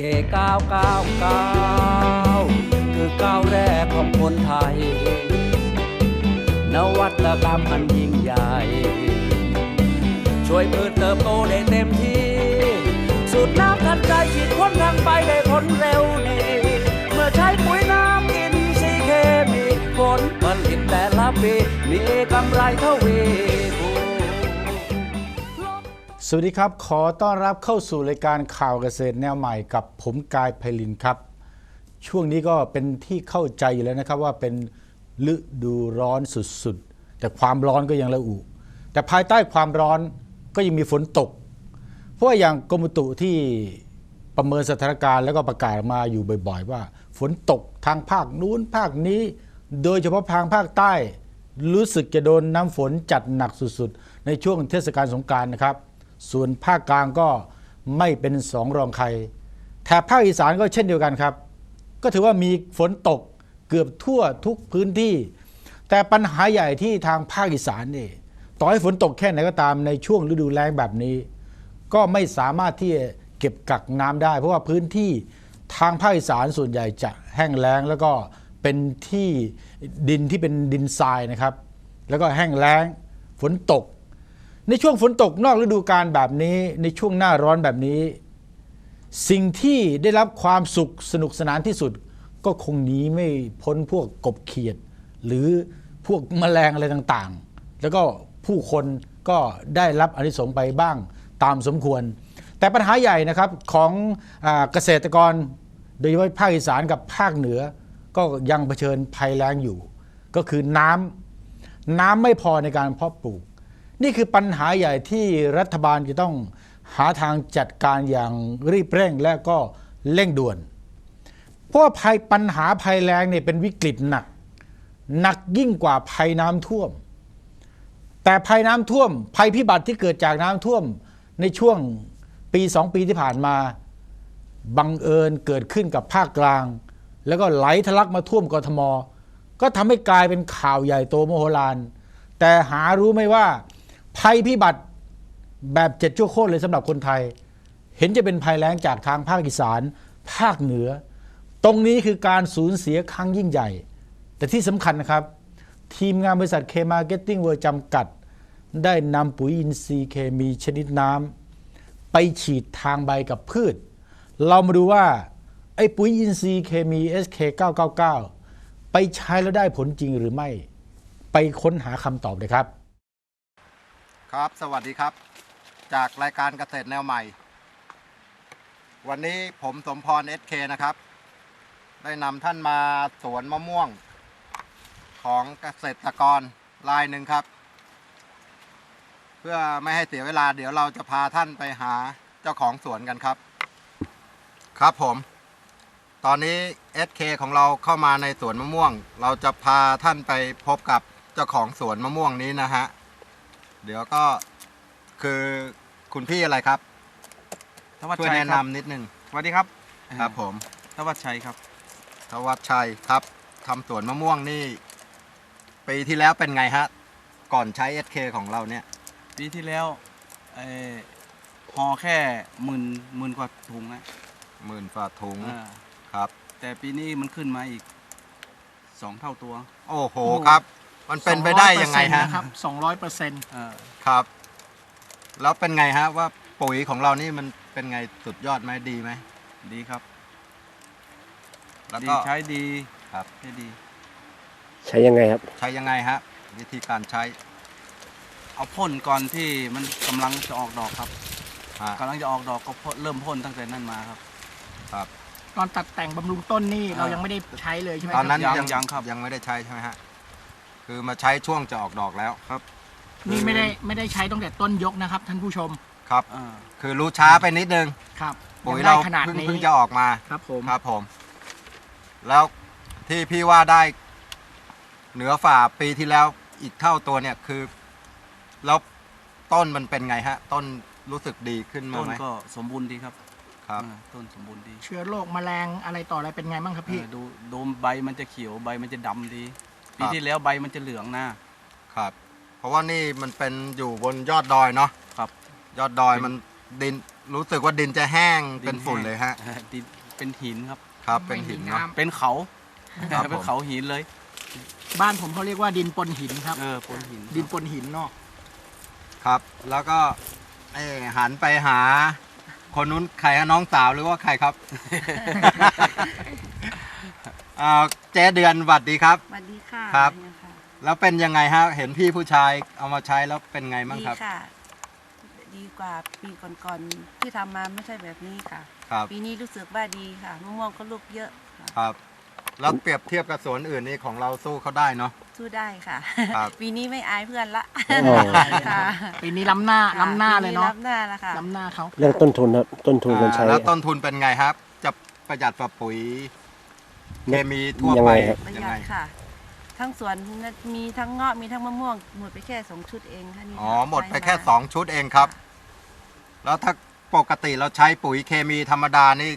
999 คือก้าวแรกของคนไทย นวัตกรรมอันยิ่งใหญ่ ช่วยพืชเติบโตได้เต็มที่ สูตรน้ำทันใจฉีดพ่นทางไปได้ผลเร็วดี เมื่อใช้ปุ๋ยน้ำอินทรีย์เคมีผลผลิตแต่ละปีมีกำไรเท่าวีคู สวัสดีครับ ขอต้อนรับเข้าสู่รายการข่าวเกษตรแนวใหม่กับผมกายไพลินครับ ช่วงนี้ก็เป็นที่เข้าใจอยู่แล้วนะครับว่าเป็นฤดูร้อนสุดๆ แต่ความร้อนก็ยังระอุ แต่ภายใต้ความร้อนก็ยังมีฝนตก เพราะว่าอย่างกรมอุตุที่ประเมินสถานการณ์แล้วก็ประกาศมาอยู่บ่อยๆ ว่า ฝนตกทางภาคนู้นภาคนี้ โดยเฉพาะทางภาคใต้ รู้สึกจะโดนน้ำฝนจัดหนักสุดๆ ในช่วงเทศกาลสงกรานต์นะครับ ส่วนภาคกลางก็ไม่เป็นสองรองใครแถบภาคอีสานก็เช่นเดียวกันครับ ก็ถือว่ามีฝนตกเกือบทั่วทุกพื้นที่ แต่ปัญหาใหญ่ที่ทางภาคอีสานนี่ต่อให้ฝนตกแค่ไหนก็ตามในช่วงฤดูแล้งแบบนี้ ก็ไม่สามารถที่จะเก็บกักน้ำได้ เพราะว่าพื้นที่ทางภาคอีสานส่วนใหญ่จะแห้งแล้งแล้วก็เป็นที่ดินที่เป็นดินทรายนะครับ แล้วก็แห้งแล้งฝนตก ในช่วงฝนตกนอกฤดูกาลแบบนี้ ในช่วงหน้าร้อนแบบนี้ สิ่งที่ได้รับความสุขสนุกสนานที่สุด ก็คงหนีไม่พ้นพวกกบเขียด หรือพวกแมลงอะไรต่างๆ แล้วก็ผู้คนก็ได้รับอนิสงส์ไปบ้างตามสมควร แต่ปัญหาใหญ่นะครับของอเกษตรกรโดยเฉพาะภาคอีสานกับภาคเหนือ ก็ยังเผชิญภัยแล้งอยู่ ก็คือน้ำน้ำไม่พอในการเพาะปลูก นี่คือปัญหาใหญ่ที่รัฐบาลจะต้องหาทางจัดการอย่างรีบเร่งและก็เร่งด่วน เพราะภัยปัญหาภัยแล้งเนี่ยเป็นวิกฤตหนัก หนักยิ่งกว่าภัยน้ำท่วม แต่ภัยน้ำท่วม ภัยพิบัติที่เกิดจากน้ำท่วมในช่วงปีสองปีที่ผ่านมาบังเอิญเกิดขึ้นกับภาคกลาง แล้วก็ไหลทะลักมาท่วมกทม ก็ทำให้กลายเป็นข่าวใหญ่โตโมโหลานแต่หารู้ไหมว่า ภัยพิบัติแบบเจ็ดชั่วโคตรเลยสำหรับคนไทย เห็นจะเป็นภัยแล้งจากทางภาคอีสาน ภาคเหนือ ตรงนี้คือการสูญเสียครั้งยิ่งใหญ่ แต่ที่สำคัญนะครับ ทีมงานบริษัทเคมาร์เก็ตติ้งเวอร์จำกัด ได้นำปุ๋ยอินทรีย์เคมีชนิดน้ำไปฉีดทางใบกับพืช เรามาดูว่าไอ้ปุ๋ยอินทรีย์เคมี SK999 ไปใช้แล้วได้ผลจริงหรือไม่ ไปค้นหาคำตอบเลยครับ ครับ สวัสดีครับ จากรายการเกษตรแนวใหม่ วันนี้ผมสมพรเอสเคนะครับ ได้นำท่านมาสวนมะม่วง ของเกษตรกรรายหนึ่งครับ เพื่อไม่ให้เสียเวลา เดี๋ยวเราจะพาท่านไปหาเจ้าของสวนกันครับ ครับผม ตอนนี้ SK ของเราเข้ามาในสวนมะม่วง เราจะพาท่านไปพบกับเจ้าของสวนมะม่วงนี้นะฮะ เดี๋ยวก็คือคุณพี่อะไรครับทวัชช่วยชัยแนะครับนำนิดนึงสวัสดีครับครับผมทวัชชัยครับ ทวัชชัยครับทำสวนมะม่วงนี่ ปีที่แล้วเป็นไงฮะ ก่อนใช้ SK ของเราเนี่ย ปีที่แล้วเอ่อห่อแค่หมื่นหมื่นกว่าถุงนะหมื่นฝ่าถุงอ่าครับ แต่ปีนี้มันขึ้นมาอีกสองเท่าตัว โอ้โหครับ มันเป็นไปได้ยังไงฮะ ครับสองร้อยเปอร์เซ็นต์เออครับ แล้วเป็นไงฮะว่าปุ๋ยของเรานี่มันเป็นไงสุดยอดไหมดีไหมดีครับแล้วดีก็ ใช้ดีครับ ใช้ดี ใช้ยังไงครับ ใช้ยังไงฮะ วิธีการใช้เอาพ่นก่อนที่มันกำลังจะออกดอกครับฮะ กำลังจะออกดอกก็พ่นเริ่มพ่นตั้งแต่นั้นมาครับครับตอนตัดแต่งบำรุงต้นนี่อ่าเรายังไม่ได้ใช้เลยใช่ไหมตอนนั้นยังยังยังครับ ยังไม่ได้ใช้ใช่ไหมฮะ คือมาใช้ช่วงจะออกดอกแล้วครับ นี่ไม่ได้ไม่ได้ใช้ตั้งแต่ต้นยกนะครับท่านผู้ชมครับ อ่า คือรู้ช้าไปนิดนึงครับปุ๋ยงเราได้ขนาดเพิ่งนี้เพิ่งจะออกมาครับผมครับผม แล้วที่พี่ว่าได้ เหนือฝ่าปีที่แล้วอีกเท่าตัวเนี่ยคือ แล้วต้นมันเป็นไงฮะ ต้นรู้สึกดีขึ้นมาต้นไหมก็สมบูรณ์ดีครับครับ อ่าต้นสมบูรณ์ดีเชื้อโรคแมลงอะไรต่ออะไรเป็นไงบ้างครับพี่ เออดูดูใบมันจะเขียวใบมันจะดำดี ปีครับที่แล้วใบมันจะเหลืองนะครับ เพราะว่านี่มันเป็นอยู่บนยอดดอยเนาะครับ ยอดดอยมันดินรู้สึกว่าดินจะแห้งเป็นฝุ่นเลยฮะแห้งดินเป็นหินครับครับ เป็นหินเนาะเป็นเขาครับผมเป็นเขาหินเลย บ้านผมเขาเรียกว่าดินปนหินครับเออปนหินดินปนหินเนาะครับ แล้วก็เอ่อหันไปหา คนนู้นใครฮะน้องสาวหรือว่าใครครับ อ่าเจ๊เดือนสวัสดีครับ สวัสดีค่ะครับ เนี่ยค่ะแล้วเป็นยังไงฮะ เห็นพี่ผู้ชายเอามาใช้แล้วเป็นไงบ้างดีครับ ค่ะ ดีกว่าปีก่อนๆที่ทำมาไม่ใช่แบบนี้ค่ะ ครับ ปีนี้รู้สึกว่าดีค่ะมะม่วงก็ลูกเยอะค่ะครับ แล้วเปรียบเทียบกับสวนอื่นนี่ของเราสู้เขาได้เนาะ สู้ได้ค่ะ ครับ ปีนี้ไม่อายเพื่อนละโอ้ค่ะปีนี้ล้ำหน้าล้ำหน้าเลยเนาะปีล้ำหน้าละค่ะล้ำหน้าเขาเรื่องต้นทุนครับต้นทุนการใช้ อ่าแล้วต้นทุนเป็นไงครับ จะประหยัดกว่าปุ๋ย เคมีทั่วยังไปไงครับ ประหยังยัไงดค่ะ ทั้งสวนมีทั้งเงาะมีทั้งมะม่วงหมดไปแค่สองชุดเองค่ะนี่อ๋อหมดไปใช้าแค่สองชุดเองครับ แล้วถ้าปกติเราใช้ปุ๋ยเคมีธรรมดานี่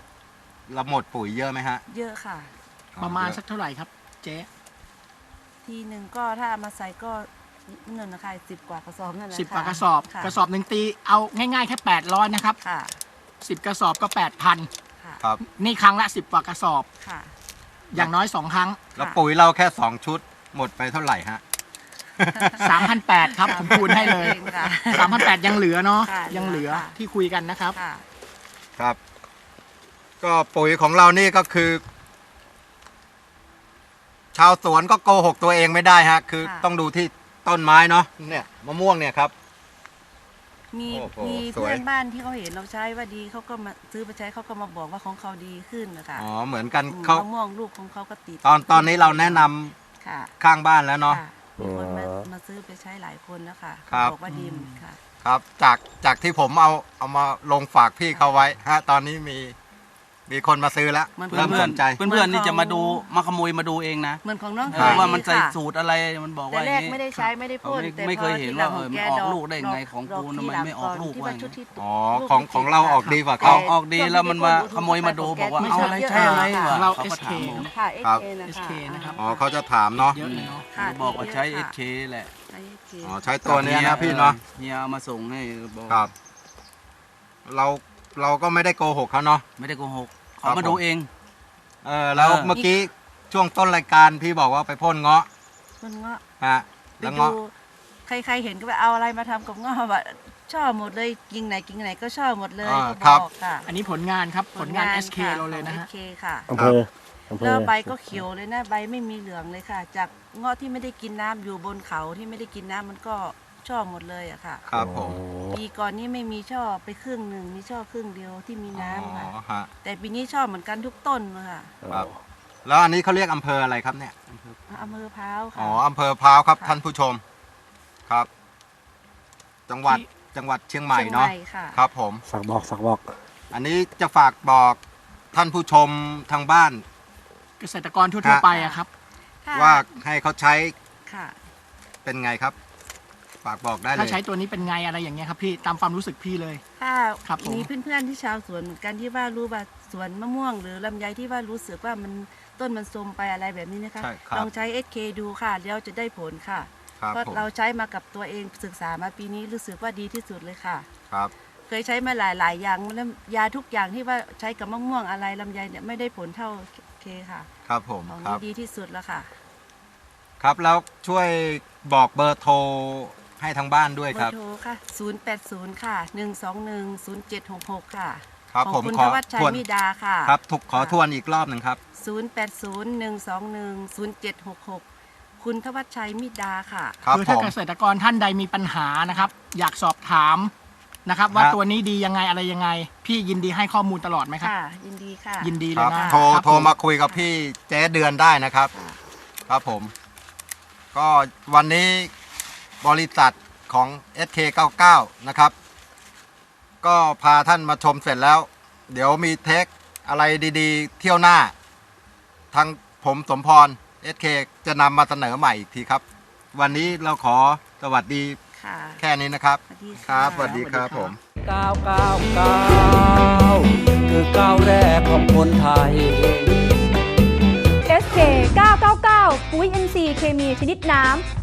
เราหมดปุ๋ยเยอะไหมฮะเยอะค่ะ ประมาณสักเท่าไหร่ครับ เจ๊ทีหนึ่งก็ถ้าเอามาใส่ก็นั่นนะคะสิบกว่ากระสอบนั่นแหละสิบกค่ว่ากระสอบ ค่กระสอบหนึ่งตีเอาง่ายๆแค่800นะครับค่ะสิบกระสอบก็8,000ค่ะ ครับ นี่ครั้งละ10กว่ากระสอบ ค่ะ อย่างน้อย2ครั้ง แล้วปุ๋ยเราแค่สองชุด หมดไปเท่าไหร่ฮะ 3,800 ครับ ผมคูณให้เลยเองค่ะ3,800ยังเหลือเนาะค่ะยังเหลือค่ะ ที่คุยกันนะครับ ค่ะ ครับ ก็ปุ๋ยของเรานี่ก็คือ ชาวสวนก็โกหกตัวเองไม่ได้ฮะ คือค่ะ ต้องดูที่ต้นไม้เนาะเนี่ยมะม่วงเนี่ยครับ มีโอ้โหมีสวย เพื่อนบ้านที่เขาเห็นเราใช้ว่าดีเขาก็มาซื้อไปใช้เขาก็มาบอกว่าของเขาดีขึ้นนะคะอ๋อเหมือนกันมเขามะม่วงลูกของเขาก็ติดตอนตอนนี้เราแนะนำค่ะข้างบ้านแล้วเนาะ ค่ะมีคนมาอ๋อมาซื้อไปใช้หลายคนแล้วค่ะครับ บอกว่าดีเหมือนค่ะ ครับ จากจากที่ผมเอาเอามาลงฝากพี่เขาไว้ฮะตอนนี้มี มีคนมาซื้อแล้วมันเพื่เริ่อนมเพื่สอนนใจ เพื่อนเพื่อนๆนี่จะมาดูมาขโมยมาดูเองนะเหมือนของน้องเอชาอยว่ามันใส่ค่ะสูตรอะไรมันบอกแต่ว่าแรกอย่างนี้ ไม่ได้ใช้ไม่ได้พ่นไม่แต่ไม่พเคอยเห็นทีหลังว่าของแกเออมันออกดลูกได้ไงของดกูทีทำไมหลังไม่ออกนลูกที่วะว่าชุดที่อ๋อลูกของที่ของเราติดออกดีกว่าแต่เขา ออกดีแล้วมันมาขโมยมาดูบอกว่าไม่เอาใช่อะไรเยอะใช่อะไรค่ะวะเราเขาก็ SK ถามผมค่ะครับ SK นะคะ SK นะครับ อ๋อเขาจะถามเนาะเยอะเลยเนาะ ค่ะบอกว่าใช้ค่ะ SK แหละใช้ SK อ๋อใช้ตัวเนี้ยนะพี่เนาะ เฮียเอามาส่งให้บอก ครับ เรา เราก็ไม่ได้โกหกเขาเนาะ ไม่ได้โกหกครัเขาบมาดูเอง เออแล้วเออ เมื่อกี้ช่วงต้นรายการพี่บอกว่าไปพ่นเงาะมันเงาะฮะไปแล้วดูเงาะใครๆเห็นก็ไปเอาอะไรมาทำกับเงาะแบบชอบหมดเลยกิ่งไหนกิ่งไหนก็ชอบหมดเลยอ่าก็ครับบอกค่ะอันนี้ผลงานครับผลงาน SK ค่ะเราเลยนะฮะของ SK ค่ะอำเภออำเภอแล้วใบก็เขียวเลยนะใบไม่มีเหลืองเลยค่ะ จากเงาะที่ไม่ได้กินน้ำอยู่บนเขาที่ไม่ได้กินน้ำมันก็ ชอบหมดเลยอะค่ะ ครับผมโอ้ปีก่อนนี้ไม่มีช่อไปครึ่งหนึ่งมีช่อครึ่งเดียวที่มีอ๋น้ำค่ะ อฮะ แต่ปีนี้ชอบเหมือนกันทุกต้นเลยค่ะครับ แล้วอันนี้เขาเรียกอำเภออะไรครับเนี่ย อำเภอพร้าวค่ะ อ๋ออำเภอพร้าวครับค่ะ ท่านผู้ชม ครับ จังหวัดที่จังหวัดเชียงใหม่เนาะ ชียงค่ะ ครับผม ฝากบอกฝากบอก อันนี้จะฝากบอกท่านผู้ชมทางบ้าน เกษตรกรทั่วๆไปอะครับค่ะว่าให้เขาใช้ค่ะ เป็นไงครับ ฝากบอกได้เลถ้าย ใช้ตัวนี้เป็นไงอะไรอย่างเงี้ยครับพี่ตามความรู้สึกพี่เลย ถ้าครับผม มีเพื่อนๆที่ชาวสวนเหมือนกันที่ว่ารู้ว่าสวนมะม่วง หรือลำไยที่ว่ารู้สึกว่ามันต้นมันโทรมไปอะไรแบบนี้นะคะ ใช่ครับ ลองใช้ SK ดูค่ะแล้วจะได้ผลค่ะ ครับเพราะผมเราใช้มากับตัวเองศึกษามาปีนี้รู้สึกว่าดีที่สุดเลยค่ะ ครับ เคยใช้มาหลายๆอย่างแล้วยาทุกอย่างที่ว่าใช้กับมะม่วงอะไรลำไยเนี่ยไม่ได้ผลเท่าเคค่ะ ครับผมของครันี้บ ดีที่สุดแล้วค่ะ ครับแล้วช่วยบอกเบอร์โทร ให้ทางบ้านด้วยเบคอรับร์โทรค่ะ 080 ค่ะ 121 0766 ค่ะครับของผมคุณขอธวัชชัทยวนมิดาค่ะ ครับทุกขอทวนอีกรอบหนึ่งครับ 0801210766 คุณทวัชชัยมิดาค่ะ ครับคือผถ้าม เกษตรกรท่านใดมีปัญหานะครับ อยากสอบถามนะครับ ว่าครับ ตัวนี้ดียังไงอะไรยังไง พี่ยินดีให้ข้อมูลตลอดไหมครับ ค่ะ ยินดีค่ะ ยินดีคเลรัยบนะโทรครับ โทรผมาคุยกับพี่เจ๊เดือนได้นะครับค่ะครับผม ก็วันนี้ บริษัทของ SK99 นะครับ ก็พาท่านมาชมเสร็จแล้ว เดี๋ยวมีเทคอะไรดีๆ เที่ยวหน้า ทางผมสมพร SK จะนำมาเสนอใหม่อีกทีครับ วันนี้เราขอสวัสดีค่ะแค่นี้นะครับ สวัสดีคค่ะ รับสวัสดีครับผม 999 คือก้าวแรกของคนไทย SK 999 ปุ๋ย NC เคมีชนิดน้ำ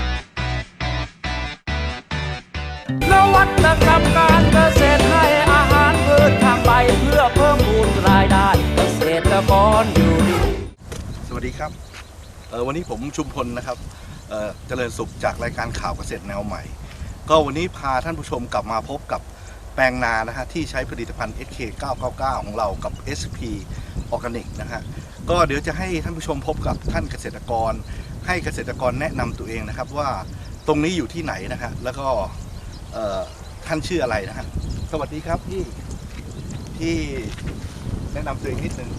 นวัตกรรมการเกษตรให้อาหารพืชทางใบเพื่อเพิ่มพูนรายได้เกษตรกรอยู่ดีสวัสดีครับเออวันนี้ผมชุมพลนะครับเออเจริญสุขจากรายการข่าวเกษตรแนวใหม่ ก็วันนี้พาท่านผู้ชมกลับมาพบกับแปลงนานะฮะที่ใช้ผลิตภัณฑ์ SK 999 ของเรากับ SP Organic นะฮะก็เดี๋ยวจะให้ท่านผู้ชมพบกับท่านเกษตรกร ให้เกษตรกรแนะนำตัวเองนะครับว่าตรงนี้อยู่ที่ไหนนะฮะแล้วก็ ท่านชื่ออะไรนะฮะสวัสดีครับพี่ที่แนะนำตัวเองนิดนึง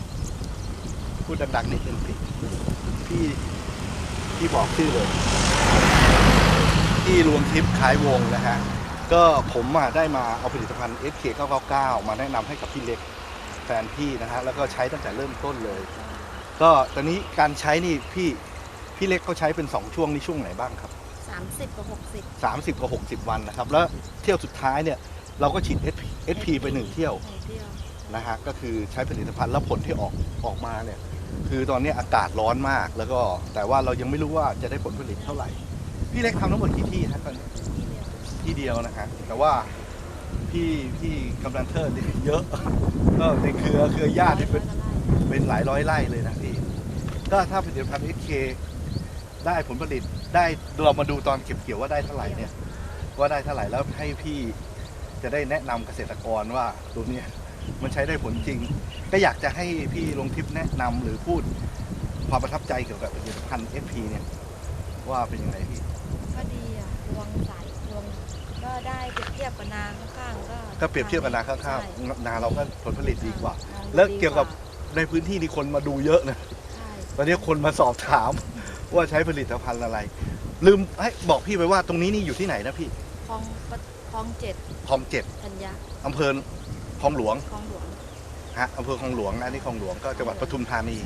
พูดดังๆนิดนึงพี่พี่พี่บอกชื่อเลยพี่รวมทิพย์ขายวงนะฮะก็ผมได้มาเอาผลิตภัณฑ์ SK 999 มาแนะนำให้กับพี่เล็กแฟนพี่นะฮะแล้วก็ใช้ตั้งแต่เริ่มต้นเลย ก็ตอนนี้การใช้นี่พี่พี่เล็กเขาใช้เป็น 2 ช่วงนี่ช่วงไหนบ้างครับ 30กับ60 30กับ60 วันนะครับ แล้วเที่ยวสุดท้ายเนี่ยเราก็ฉีด SP SP ไปหนึ่งเที่ยวเที่ยวนะฮะก็คือใช้ผลิตภัณฑ์แล้วผลที่ออกออกมาเนี่ยคือตอนนี้อากาศร้อนมากแล้วก็แต่ว่าเรายังไม่รู้ว่าจะได้ผลผลิตเท่าไหร่ พี่เล็กทำทั้งหมดกี่ที่ฮะตอนนี้ที่เดียวนะฮะแต่ว่าพี่พี่กำลังเทิดนี่เยอะ ก็ในเครือเครือญาติที่เป็นเป็นหลายร้อยไร่เลยนะพี่ก็ถ้าผลิตภัณฑ์ SK ได้ผลผลิตได้เรามาดูตอนเก็บเกี่ยวว่าได้เท่าไหร่เนี่ยว่าได้เท่าไหร่แล้วให้พี่จะได้แนะนำเกษตรกรว่าตัวเนี้ยมันใช้ได้ผลจริง ก็อยากจะให้พี่ลงทิปแนะนำหรือพูดความประทับใจเกี่ยวกับผลิตภัณฑ์ FP เนี่ยว่าเป็นยังไงพี่ก็ดีอะรวงใสรวงก็ได้เปรียบเทียบกับนาข้างๆก็ก็เปรียบเทียบกับนาข้าวใช่ๆนาเราก็ผลผลิตดีกว่าใช่แล้วเกี่ยวกับในพื้นที่นี่คนมาดูเยอะนะใช่ตอนนี้คนมาสอบถาม ว่าใช้ผลิตภัณฑ์อะไร ลืมให้บอกพี่ไปว่าตรงนี้นี่อยู่ที่ไหนนะพี่คลองปะคลองเจ็ดคลองเจ็ดธัญญาอำเภอคลองหลวงคลองหลวงฮะอำเภอคลองหลวงนะนี่คลองหลวงก็จังหวัดปทุมธานี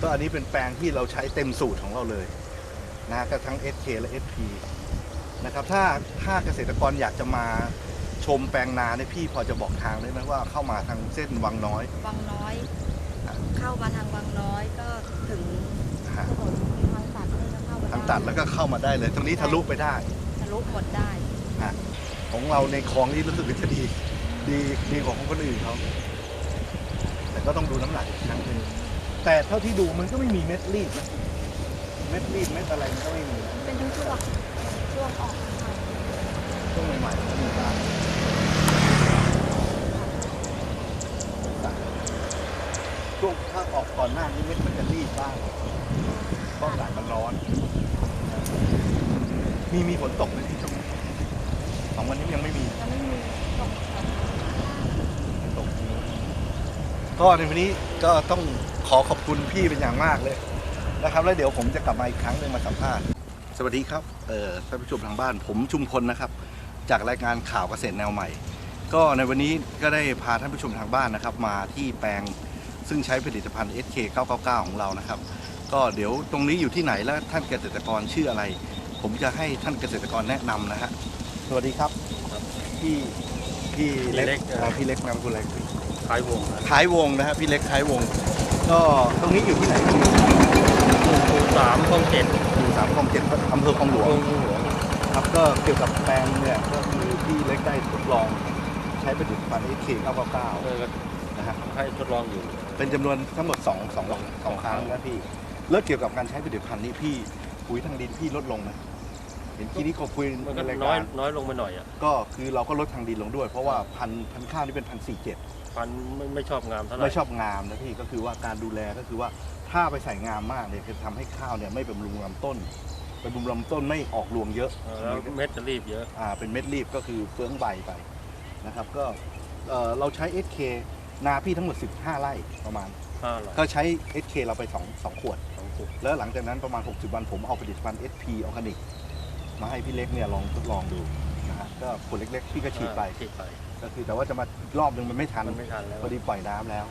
ก็อันนี้เป็นแปลงที่เราใช้เต็มสูตรของเราเลยนะก็ทั้ง SK และ SP นะครับถ้าถ้าเกษตรกรอยากจะมาชมแปลงนาเนี่ยพี่พอจะบอกทางได้ไหมว่าเข้ามาทางเส้นวังน้อย วังน้อยอะเข้ามาทางวังน้อยก็ถึงฮะถนน ทางตัดเลยนะเข้ามาทางตัดแล้วก็เข้ามาได้เลย ตรงนี้ทะลุไปได้ทะลุหมดได้ของเราในคลองนี่รู้สึกว่าจะดี ดีดีกว่าของคนอื่นเขาแต่ก็ต้องดูน้ำหนักอีกครั้งหนึ่งแต่เท่าที่ดูมันก็ไม่มีเม็ดรีดนะเม็ดรีดเม็ดอะไรมันก็ไม่มีนะเป็นช่วงๆช่วงออกใหม่ช่วงใหม่ๆมันก็มีบ้างช่วงถ้าออกก่อนหน้านี้เม็ดมันจะรีดบ้างเพราะอากาศมันร้อน มีมีฝนตกไหมที่ช่วงนี้สองวันนี้ยังไม่มียังไม่มีตกตกก็ในวันนี้ก็ต้องขอขอบคุณพี่เป็นอย่างมากเลยนะครับแล้วเดี๋ยวผมจะกลับมาอีกครั้งหนึ่งมาสัมภาษณ์ สวัสดีครับเอ่อท่านผู้ชมทางบ้าน ผมชุมพลนะครับ จากรายการข่าวเกษตรแนวใหม่ ก็ในวันนี้ก็ได้พาท่านผู้ชมทางบ้านนะครับ มาที่แปลงซึ่งใช้ผลิตภัณฑ์ SK 999 ของเรานะครับ ก็เดี๋ยวตรงนี้อยู่ที่ไหนและท่านเกษตรกรชื่ออะไร ผมจะให้ท่านเกษตรกรแนะนำนะฮะสวัสดีครับพี่พี่เล็กอ่าพี่เล็กนามสกุลอะไรขายวงท้ายวงนะฮะพี่เล็กท้ายวง ก็ตรงนี้อยู่ที่ไหนพี่สามคลองเจ็ดอยู่สามคลองเจ็ดอำเภอคลองหลวง หลวงครับก็เกี่ยวกับแปลงเนี่ยก็คือพี่เล็กได้ทดลอง ใช้ผลิตภัณฑ์ SK 999นะฮะให้ทดลองอยู่ เป็นจำนวนทั้งหมด2 2 2 2ครั้งนะพี่ แล้วเกี่ยวกับการใช้ผลิตภัณฑ์นี้พี่ปุ๋ยทางดินพี่ลดลงไหมเห็นทีนี้ก็คุยมันก็ในรายน้อยการน้อยลงไปหน่อยอะก็คือเราก็ลดทางดินลงด้วย เพราะว่าพันธุ์พันธุ์ข้าวนี่เป็นพันสี่เจ็ด ฟันไม่ไม่ชอบงามเท่าไหร่ ไม่ชอบงามนะพี่ก็คือว่าการดูแลก็คือว่าถ้าไปใส่งามมากเนี่ยจะทำให้ข้าวเนี่ยไม่บำรุงลำต้นไปบำรุงลำต้นไม่ออกรวงเยอะเออแล้วเม็ดจะรีบเยอะ อ่าเป็นเม็ดรีบก็คือเฟืองใบไปนะครับก็เอ่อเราใช้ SK นาพี่ทั้งหมด 15 ไร่ประมาณ ห้าหลอดก็ใช้ SK เราไป2 2ขวด สองจุดแล้วหลังจากนั้นประมาณ 60 วันผมเอาผลิตภัณฑ์ SP ออร์แกนิกมาให้พี่เล็กเนี่ยลองทดลองดูนะฮะก็ขวดเล็กๆ พี่ก็ฉีดไปฉีดไปก็คือแต่ว่าจะมารอบหนึ่งมันไม่ทัน มันไม่ทันแล้วพอดีปล่อยน้ำแล้ว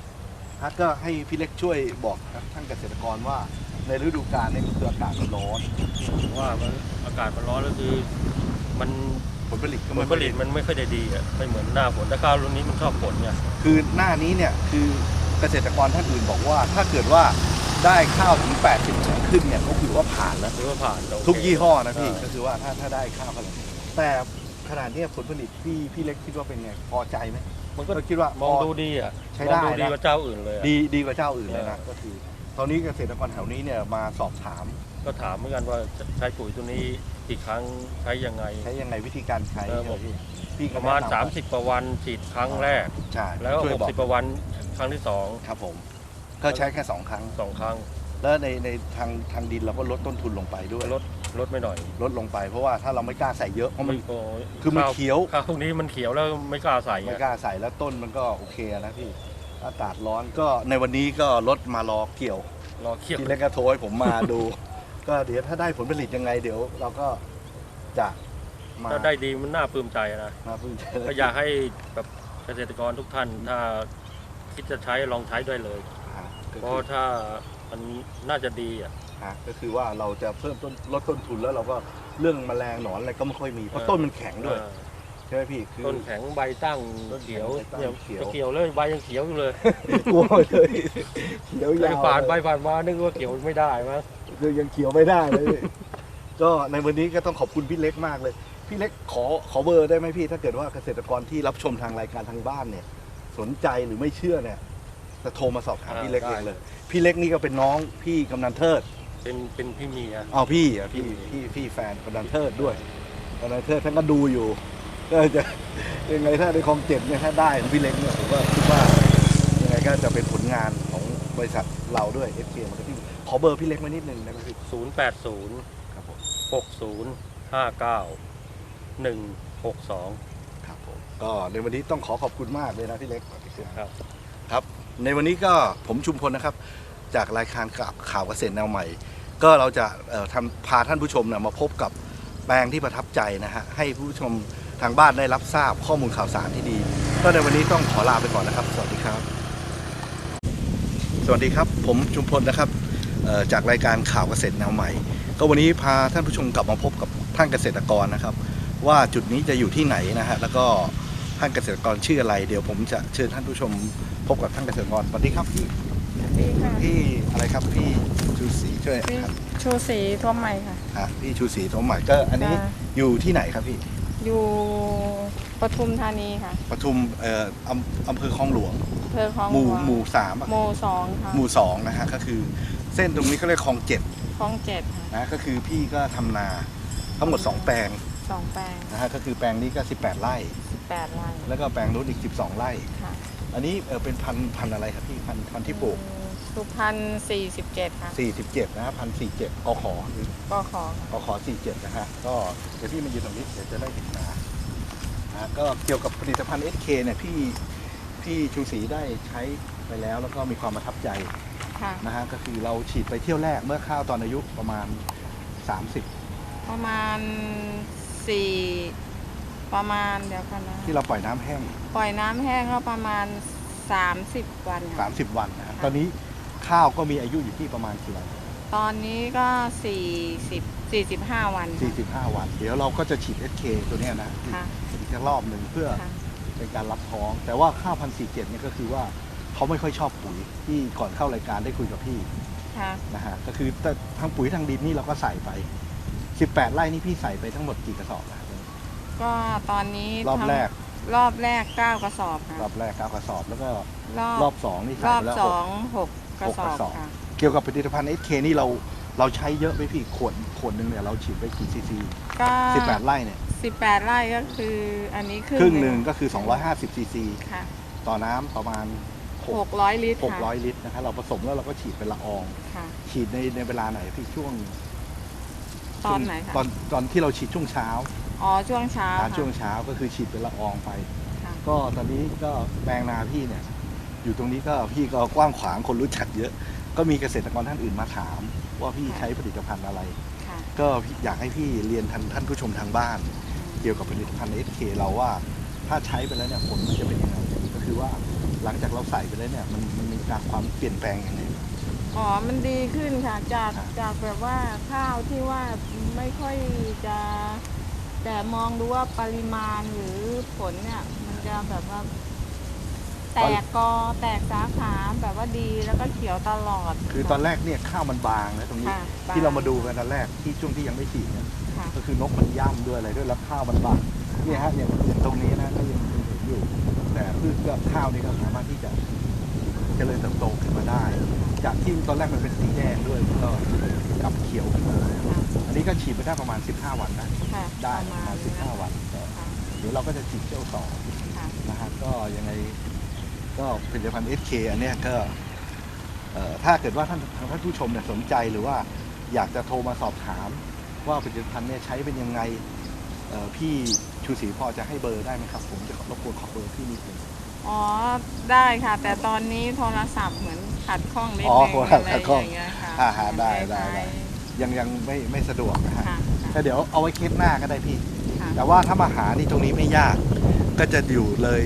ฮะก็ให้พี่เล็กช่วยบอกท่านเกษตรกรว่าในฤดูกาลเนี่ยคืออากาศมันร้อน ว่ามันอากาศมันร้อนแล้วคือ มัน ผลผลิตก็ผไม่ลผค่อยลิดีตมันไม่ค่อยได้ดีอะไม่เหมือนหน้าฝนแต่ข้าวรุ่นนี้มันชอบฝนไงคือหน้านี้เนี่ยคือเกษตรกรท่านอื่นบอกว่า ถ้าเกิดว่าได้ข้าวถึง 80แสนขึ้นเนี่ยก็คือว่าผ่านแล้วถือว่าผ่านโอเคทุกยี่ห้อนะพี่าก็คือว่าถ้าถ้าได้ข้าวขนาดนี้แต่ขนาดเนี้ยผลผลิตพี่พี่เล็กคิดว่าเป็นไงพอใจไหมมันก็ก็คิดว่ามองพ ดูดีอะใช้มได้องดูดีนะ กว่าเจ้าอื่นเลยอะ ดีดีกว่าเจ้าอื่นเลยนะเออ ก็คือ ตอนนี้เกษตรกรแถวนี้เนี่ยมาสอบถาม ก็ถามเหมือนกันว่าใช้ปุ๋ยตัวนี้ กี่ครั้งใช้ยังไง ใช้ยังไงวิธีการใช้เออผม พี่พี่ปก็ระมาณ แนะนำ30ประวันฉีดครั้งแรก ใช่แล้วก็ช่ยบอก60ประวันครั้งที่สองครับผม ก็ใช้แค่สองครั้ง สองครั้งแล้วในในทางทางดินเราก็ลดต้นทุนลงไปด้วยลดลดไม่หน่อยลดลงไปเพราะว่าถ้าเราไม่กล้าใส่เยอะเพราะมันโอ้ยคือมันข้าเขียว ข้าวพวกนี้มันเขียวแล้วไม่กล้าใส่ไม่อะกล้าใส่แล้วต้นมันก็โอเคนะพี่อากาศร้อนก็ในวันนี้ก็รถมารอเกี่ยวรอเขียว พี่เล็กก็โทรให้ผมมาดู ก็เดี๋ยวถ้าได้ผลผลิตยังไงเดี๋ยวเราก็จะมาถ้าได้ดีมันน่าปลื้มใจนะมาเพิ่งเจอก็อยากให้แบบเกษตรกรทุกท่านถ้าคิดจะใช้ลองใช้ด้วยเลย อะก็เพคือราะถ้ามันน่าจะดีอะฮะก็คือว่าเราจะเพิ่มต้นลดต้นทุนแล้วเราก็เรื่องแมลงหนอนอะไรก็ไม่ค่อยมีเพราะต้นมันแข็งด้วยเออใช่ไหมพี่คือ ต้นแข็งใบตั้งต้นแข็งเขียวใบตั้งเนี่ยเขียว จะเขียวเลยใบยังเขียวอยู่เลยกลัวเลยเขียวเลยาวผ่านไปเลยผ่านมานึกว่าเขียวไม่ได้มั้ง คือยังเขียวไม่ได้เลยก็ในวันนี้ก็ต้องขอบคุณพี่เล็กมากเลย พี่เล็กขอขอเบอร์ได้ไหมพี่ ถ้าเกิดว่าเกษตรกรที่รับชมทางรายการทางบ้านเนี่ย สนใจหรือไม่เชื่อเนี่ยจะโทรมาสอบถามพี่เล็กเองเลย พี่เล็กนี่ก็เป็นน้องพี่กำนันเทิด เป็นเป็นพี่เมีย เอาพี่อะพี่พี่พี่แฟนกำนันเทิดด้วยกำนันเทิดท่านก็ดูอยู่ ก็จะยังไงถ้าในคลองเจ็ดเนี่ยถ้าได้ของพี่เล็กเนี่ยผมก็คิดว่ายังไงก็จะเป็นผลงานของบริษัทเราด้วยเอฟเคมันก็ที่ข อเบอร์พี่เล็กมานิดนึงได้ไหมพี่0 8 0ครับผม6 0 5 9 1 6 2ครับผมก็ในวันนี้ต้องขอขอบคุณมากเลยนะพี่เล็กครับครับ ในวันนี้ก็ผมชุมพลนะครับ จากรายการข่าวเกษตรแนวใหม่ ก็เราจะเอ่อทำพาท่านผู้ชมนะมาพบกับแปลงที่ประทับใจนะฮะให้ผู้ชมทางบ้านได้รับทราบข้อมูลข่าวสารที่ดี ก็ในวันนี้ต้องขอลาไปก่อนนะครับ สวัสดีครับ สวัสดีครับ ผมชุมพลนะครับเอ่อ จากรายการข่าวเกษตรแนวใหม่ ก็วันนี้พาท่านผู้ชมกลับมาพบกับท่านเกษตรกรนะครับ ว่าจุดนี้จะอยู่ที่ไหนนะฮะแล้วก็ท่านเกษตรกรชื่ออะไร เดี๋ยวผมจะเชิญท่านผู้ชมพบกับท่านเกษตรกรสวัสดีครับพี่ดีค่ะพี่อะไรครับพี่ชูศรีช่วยพี่ครับชูศรีทั่วใหม่ค่ะฮะพี่ชูศรีทมใหม่ก็อันนี้ค่ะอยู่ที่ไหนครับพี่อยู่ปทุมธานีค่ะปทุมเอ่ออำอำเภอคลองหลวงอำเภอคลองหมู่วหมู่สามอะหมู่สองค่ะหมู่สองนะฮะก็คือ เส้นตรงนี้ก็เรียกคลองเจ็ดคลองเจ็ดค่ะนะก็คือพี่ก็ทำนาทั้งหมด 2 แปลงสองแปลงนะฮะก็คือแปลงนี้ก็ 18 ไร่ สิบแปดไร่แล้วก็แปลงนู้นอีก 12 ไร่ ค่ะอันนี้เออเป็นพันธุ์พันธุ์อะไรครับพี่พันธุ์พันธุ์ที่ปลูกอืมสุพรรณสี่สิบเจ็ดค่ะ47 นะฮะพันสี่เจ็ดกขอหรือ ก็ขอค่ะกขอ47 นะฮะ ก็เดี๋ยวพี่มายืนตรงนี้ เดี๋ยวจะได้เห็นนานะฮะก็เกี่ยวกับผลิตภัณฑ์ SK เนี่ยพี่พี่ชูศรีได้ใช้ไปแล้ว แล้วก็มีความประทับใจ ค่ะ นะฮะก็คือเราฉีดไปเที่ยวแรกเมื่อข้าวตอนอายุประมาณ 30 ประมาณสี่ประมาณเดี๋ยวกันนะที่เราปล่อยน้ำแห้ง ปล่อยน้ำแห้งก็ประมาณสามสิบวันค่ะ 30 วันนะฮะตอนนี้ข้าวก็มีอายุอยู่ที่ประมาณกี่วัน ตอนนี้ก็สี่สิบสี่สิบห้าวันค่ะ 45 วัน เดี๋ยวเราก็จะฉีด SK ตัวเนี้ยนะค่ะ อีกสักรอบหนึ่งเพื่อค่ะ เป็นการรับท้อง แต่ว่าข้าวพันสี่เจ็ดเนี่ยก็คือว่า เขาไม่ค่อยชอบปุ๋ยที่ก่อนเข้ารายการได้คุยกับพี่ค่ะนะฮะก็คือแต่ทางปุ๋ยทางดินนี่เราก็ใส่ไป 18 ไร่นี่พี่ใส่ไปทั้งหมดกี่กระสอบนะครับก็ตอนนี้รอบทั้งแรก รอบแรกเก้ากระสอบค่ะรอบแรก9กระสอบแล้วก็รอบรอบสองนี่รใส่อบไปแล้วสหอกงหกกระหกสอกระบสอบค่ะเกี่ยวกับผลิตภัณฑ์ SK นี่เราเราใช้เยอะไหมพี่ขวดขวดหนึ่งเนี่ยเราฉีดไปกี่ซีซีก็18ไร่เนี่ยสิบแปดไร่ก็คืออันนี้คครึ่รึ่งหนึ่งก็คือ 250ซีซีค่ะต่อน้ำประมาณ หกร้อยลิตรค่ะ600 ลิตรนะครับเราผสมแล้วเราก็ฉีดเป็นละออง ค่ะ ฉีดในในเวลาไหนพี่ช่วงตอนไหนคะตอนตอนที่เราฉีดช่วงเช้าอ๋อช่วงเช้าอ่าค่ะช่วงเช้าก็คือฉีดเป็นละอองไป ค่ะก็ตอนนี้ก็แปลงนาพี่เนี่ย อยู่ตรงนี้ก็พี่ก็กว้างขวางคนรู้จักเยอะ ก็มีเกษตรกรท่านอื่นมาถาม ว่าพี่ใช้ผลิตภัณฑ์อะไร ค่ะก็พี่อยากให้พี่เรียนท่านท่านผู้ชมทางบ้าน เกี่ยวกับผลิตภัณฑ์ SK เราว่าถ้าใช้ไปแล้วเนี่ยผลมันจะเป็นยังไงก็คือว่า หลังจากเราใส่ไปแล้วเนี่ยมันมันมีการความเปลี่ยนแปลงยังไงบ้าง อ๋อ มันดีขึ้นค่ะ จากครับ จากแบบว่าข้าวที่ว่าไม่ค่อยจะ แต่มองดูว่าปริมาณหรือผลเนี่ย มันจะแบบว่า แตกกอแตกสาขาแบบว่าดีแล้วก็เขียวตลอดคือตอนแรกเนี่ยข้าวมันบางนะตรงนี้ ค่ะบงที่เรามาดูกันตอนแรกที่ช่วงที่ยังไม่ฉีดเนี่ยค่ะ ก็คือนกมันย่ำด้วยอะไรด้วยแล้วข้าวมันบางเนี่ยฮะอย่างอย่างตรงนี้นะก็ยังเห็น อยู่ แต่พืชก็ข้าวนี่ก็สามารถที่จะเจริญเติบโตขึ้นมาได้ จากที่ตอนแรกมันเป็นสีแดงด้วยมันก็กลับเขียวขึ้นมาเลยอันนี้ก็ฉีดไปได้ประมาณ 15 วันได้ค่ะได้ปประระมามาณณนี้นะ15 วันก็ค่ะเดี๋ยวเราก็จะฉีดเจ้าสองค่ะนะฮะก็ยังไงก็ผลิตภัณฑ์ SK อันเนี้ยก็เอ่อถ้าเกิดว่าท่านท่านผู้ชมเนี่ยสนใจหรือว่าอยากจะโทรมาสอบถาม ว่าผลิตภัณฑ์เนี่ยใช้เป็นยังไงเอ่อ พี่ชูศรีพอจะให้เบอร์ได้ไหมครับ ผมจะขอรบกวนขอเบอร์พี่นิดนึงอ๋อได้ค่ะ แต่ตอนนี้โทรศัพท์เหมือนขัดข้องนิดอ๋อนึงโทรศัอะพท์ไรขัดข้องอย่างเงี้ยค่ะอ่าฮะได้ได้คล้ายๆได้ ยังยังไม่ไม่สะดวกนะฮะค่ะก็เดี๋ยวเอาไว้เคสหน้าก็ได้พี่ ค่ะแต่ว่าถ้ามาหานี่ตรงนี้ไม่ยาก ก็จะอยู่เลย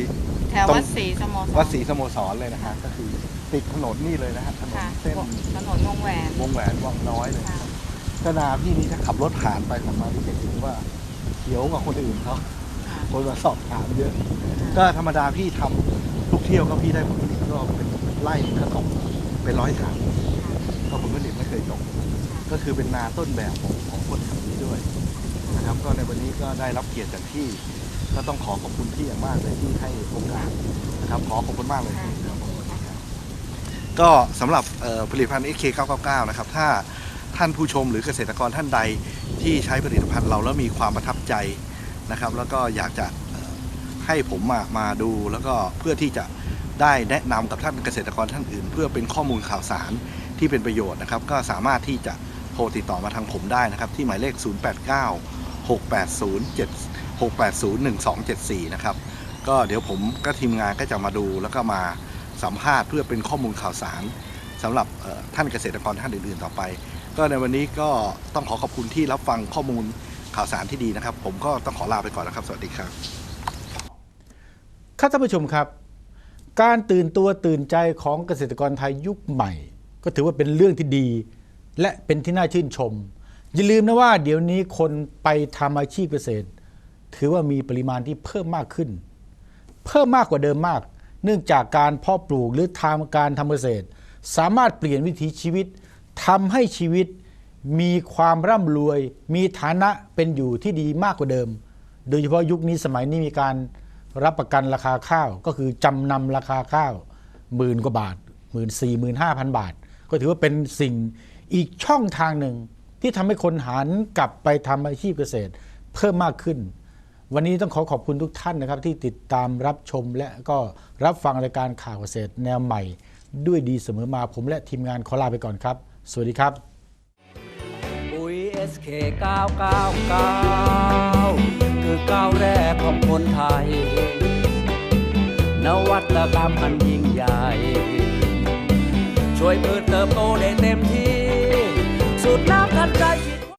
แถวตรง วัดศรีสโมสร วัดศรีสโมสรเลยนะฮะก็คือติดถนนนี่เลยนะฮะถนนค่ะเส้นถนนวงแหวนวงแหวนวังน้อยเลย ค่ะก็นาพี่นี่ถ้าขับรถผ่านไปผ่านมาที่จะเห็นว่าเขียวกว่าคนอื่นเขาค่ะคนมาสอบถามเยอะ ก็ธรรมดาพี่ทำทุกเที่ยวก็พี่ได้ผลผลิตก็เป็นไร่ก็ตกเป็นร้อยถังก็ผลผลิตไม่เคยตก ก็คือเป็นนาต้นแบบของของคนแถวนี้ด้วยนะครับก็ในวันนี้ก็ได้รับเกียรติจากที่ก็ต้องขอขอบคุณพี่อย่างมากเลยที่ให้โอกาสนะครับขอขอบคุณมากเลยครับก็สำหรับเอ่อผลิตภัณฑ์ AK999 นะครับถ้าท่านผู้ชมหรือเกษตรกรท่านใด ที่ใช้ผลิตภัณฑ์เราแล้วมีความประทับใจนะครับ แล้วก็อยากจะให้ผมมามาดูแล้วก็เพื่อที่จะได้แนะนำกับท่านเกษตรกรท่านอื่น เพื่อเป็นข้อมูลข่าวสารที่เป็นประโยชน์นะครับ ก็สามารถที่จะโทรติดต่อมาทางผมได้นะครับ ที่หมายเลข 08968076801274 นะครับ ก็เดี๋ยวผมก็ทีมงานก็จะมาดูแล้วก็มาสัมภาษณ์เพื่อเป็นข้อมูลข่าวสารสำหรับท่านเกษตรกรท่านอื่น ๆ ต่อไป ก็ในวันนี้ก็ต้องขอขอบคุณที่รับฟังข้อมูลข่าวสารที่ดีนะครับ ผมก็ต้องขอลาไปก่อนนะครับ สวัสดีครับครับท่านผู้ชมครับ การตื่นตัวตื่นใจของเกษตรกรไทยยุคใหม่ ก็ถือว่าเป็นเรื่องที่ดี และเป็นที่น่าชื่นชม อย่าลืมนะว่าเดี๋ยวนี้คนไปทำอาชีพเกษตร ถือว่ามีปริมาณที่เพิ่มมากขึ้น เพิ่มมากกว่าเดิมมาก เนื่องจากการเพาะปลูกหรือทำการทำเกษตร สามารถเปลี่ยนวิถีชีวิต ทำให้ชีวิตมีความร่ำรวย มีฐานะเป็นอยู่ที่ดีมากกว่าเดิม โดยเฉพาะยุคนี้สมัยนี้มีการรับประกันราคาข้าว ก็คือจำนำราคาข้าวหมื่นกว่าบาทหมื่นสี่หมื่นห้าพันบาท ก็ถือว่าเป็นสิ่งอีกช่องทางหนึ่งที่ทำให้คนหันกลับไปทำอาชีพเกษตรเพิ่มมากขึ้น วันนี้ต้องขอขอบคุณทุกท่านนะครับ ที่ติดตามรับชมและก็รับฟังรายการข่าวเกษตรแนวใหม่ ด้วยดีเสมอมาผมและทีมงานขอลาไปก่อนครับ สวัสดีครับปุ๋ย SK 999 คือก้าวแรกของคนไทย นวัตกรรมอันยิ่งใหญ่ ช่วยพืชเติบ